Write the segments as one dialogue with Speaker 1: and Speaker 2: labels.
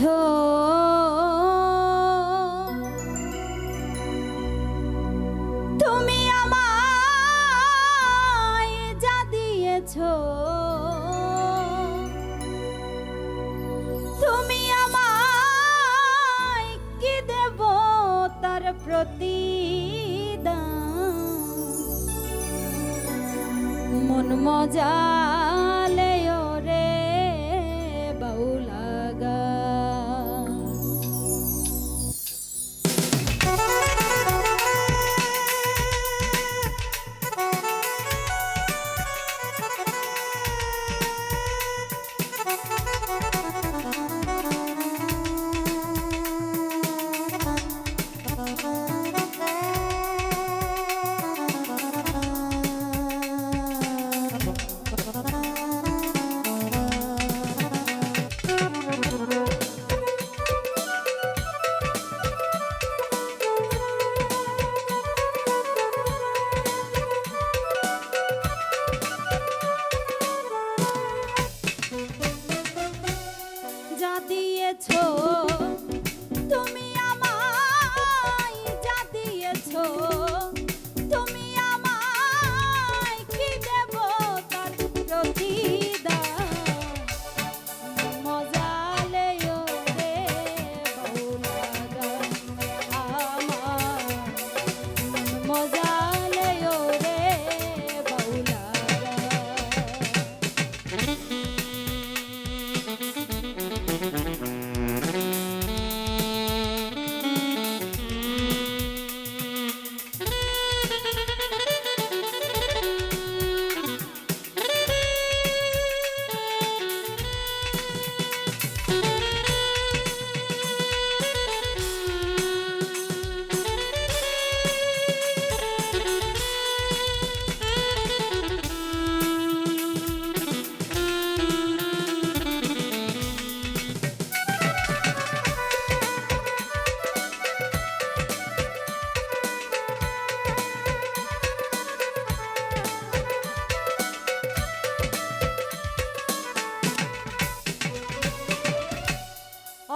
Speaker 1: বোঝো তুমি আমায় যা দিয়েছ তুমি আমায় কি দেব তার প্রতি মন মজা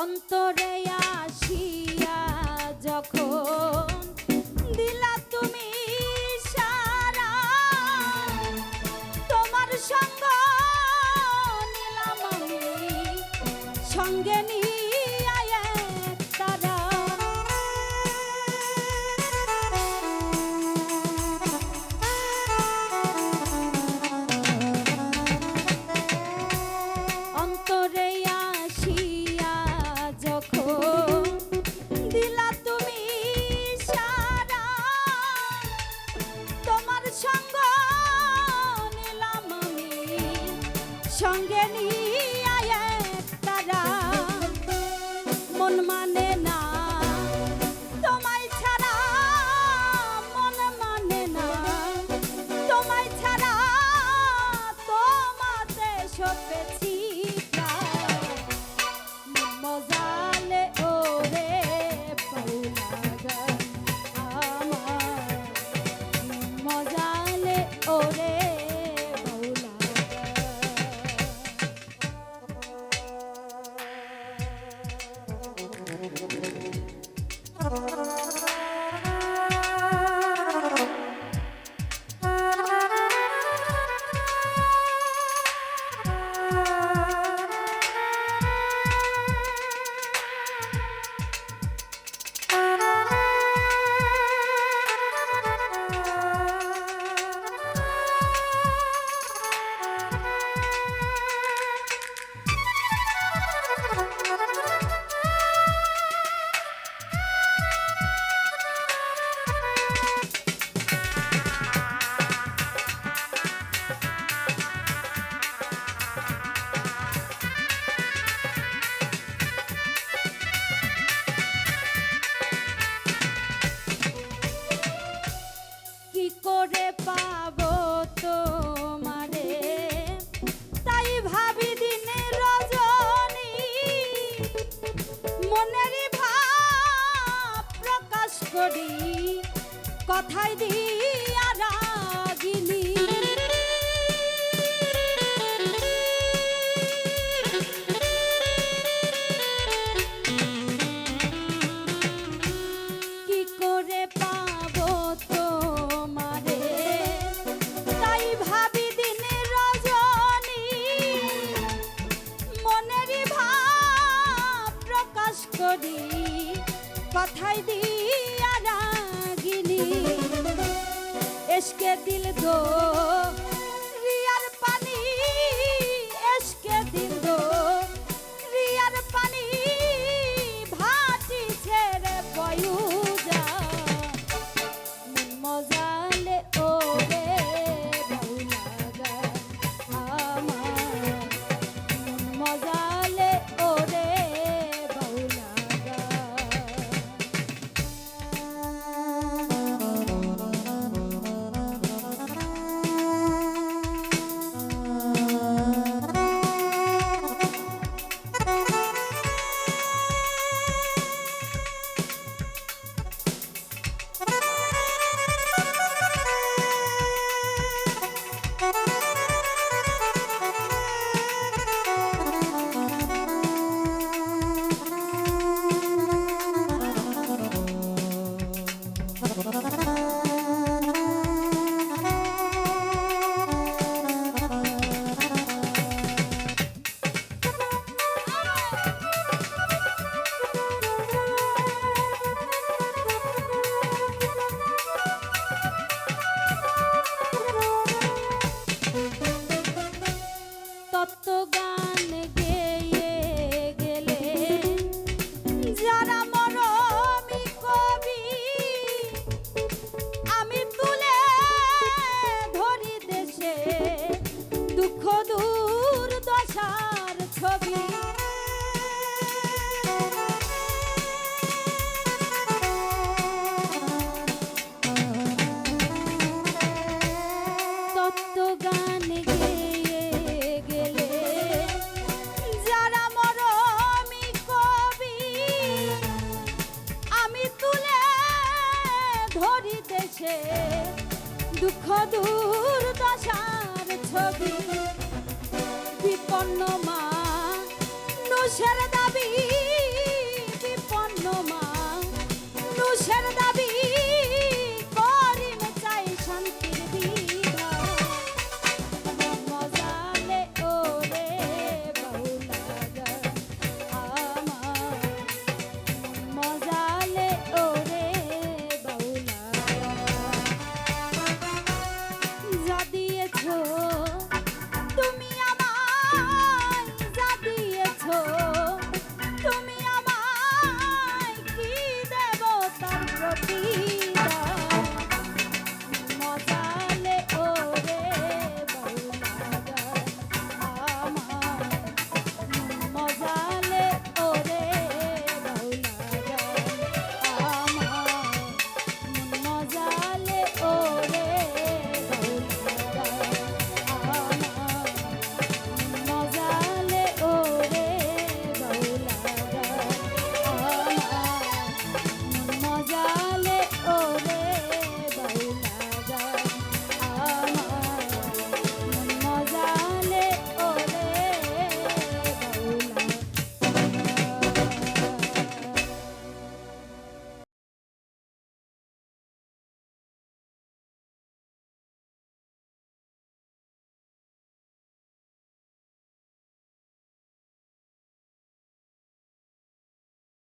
Speaker 1: অন্তরে আসিয়া যখন মনের ভাব প্রকাশ করি। কথায় দিয়া দো রিয়ার পানি এসকে দিল দো রিয়ার পানি ভাটি ছেড়ে বয়ু যা মন মজালে ওরে ধরি দেশে দুঃখ দূর দশার ছবি। বিপন্ন মা নুসের দা